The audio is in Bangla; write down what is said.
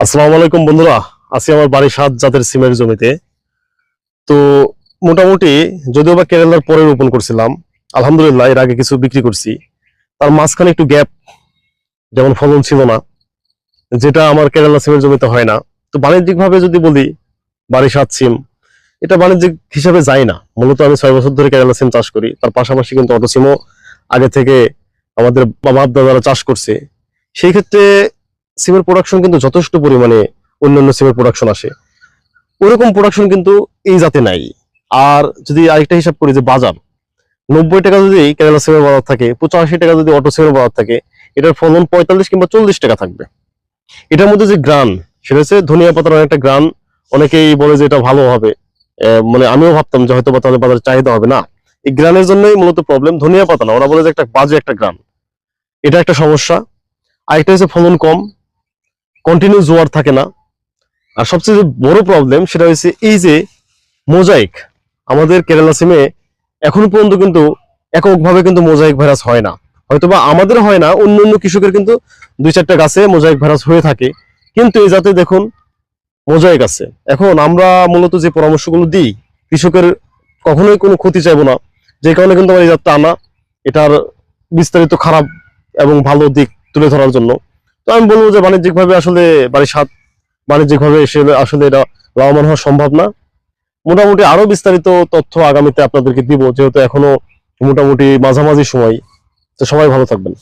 আসসালামু আলাইকুম বন্ধুরা, আছি আমার বাড়ির সাত জাতের সিমের জমিতে। তো মোটামুটি যদিও বা কেরালার পরে রোপণ করছিলাম, আলহামদুলিল্লাহ এর আগে কিছু বিক্রি করছি। তার মাঝখানে একটু গ্যাপ, যেমন ফলন ছিল না, যেটা আমার কেরালা সিমের জমিতে হয় না। তো বাণিজ্যিকভাবে যদি বলি, বাড়ি সাত সিম, এটা বাণিজ্যিক হিসাবে যায় না। মূলত আমি ছয় বছর ধরে কেরালা সিম চাষ করি, তার পাশাপাশি কিন্তু অটো সিমও আগে থেকে আমাদের বাপ দাদারা চাষ করছে। সেই ক্ষেত্রে সিমের প্রোডাকশন কিন্তু যথেষ্ট পরিমাণে অন্যান্য সিমের প্রোডাকশন আসে। ওরকম প্রোডাকশন কিন্তু এই জাতে নাই। আর যদি আরেকটা হিসাব করি যে বাজার, নব্বই টাকা যদি কেরালা সিমের বাজার থাকে, পঁচাশি টাকা যদি অটো সিমের বাজার থাকে, এটার ফলন পঁয়তাল্লিশ কিংবা চল্লিশ টাকা থাকবে। এটার মধ্যে যে গ্রান, সেটা হচ্ছে ধনিয়া পাতার অনেকটা গ্রান, অনেকেই বলে যে এটা ভালো হবে। মানে আমিও ভাবতাম যে হয়তো বা তাদের বাজারে চাহিদা হবে না। এই গ্রানের জন্যই মূলত প্রবলেম ধনিয়া পাতা না, ওরা বলে যে একটা বাজে একটা গ্রান। এটা একটা সমস্যা। আরেকটা হচ্ছে ফলন কম। কন্টিনিউ জোয়ার থাকে না। আর সবচেয়ে বড় প্রবলেম সেটা হচ্ছে এই যে মোজাইক আমাদের কেরালা সিমে এখনও পর্যন্ত কিন্তু এককভাবে কিন্তু মোজাইক ভাইরাস হয় না। হয়তোবা আমাদের হয় না, অন্য অন্য কৃষকের কিন্তু দুই চারটা গাছে মোজাইক ভাইরাস হয়ে থাকে। কিন্তু এই জাতে দেখুন মোজাইক আছে। এখন আমরা মূলত যে পরামর্শগুলো দিই, কৃষকের কখনোই কোনো ক্ষতি চাইব না। যে কারণে কিন্তু আমার এই জাতটা আনা, এটার বিস্তারিত খারাপ এবং ভালো দিক তুলে ধরার জন্য। তো আমি বলব যে বাণিজ্যিকভাবে আসলে বাড়ির সাত বাণিজ্যিকভাবে আসলে এটা লাভবান হওয়া সম্ভব না। মোটামুটি আরও বিস্তারিত তথ্য আগামীতে আপনাদেরকে দিব, যেহেতু এখনও মোটামুটি মাঝামাঝি সময়। তো সবাই ভালো থাকবেন।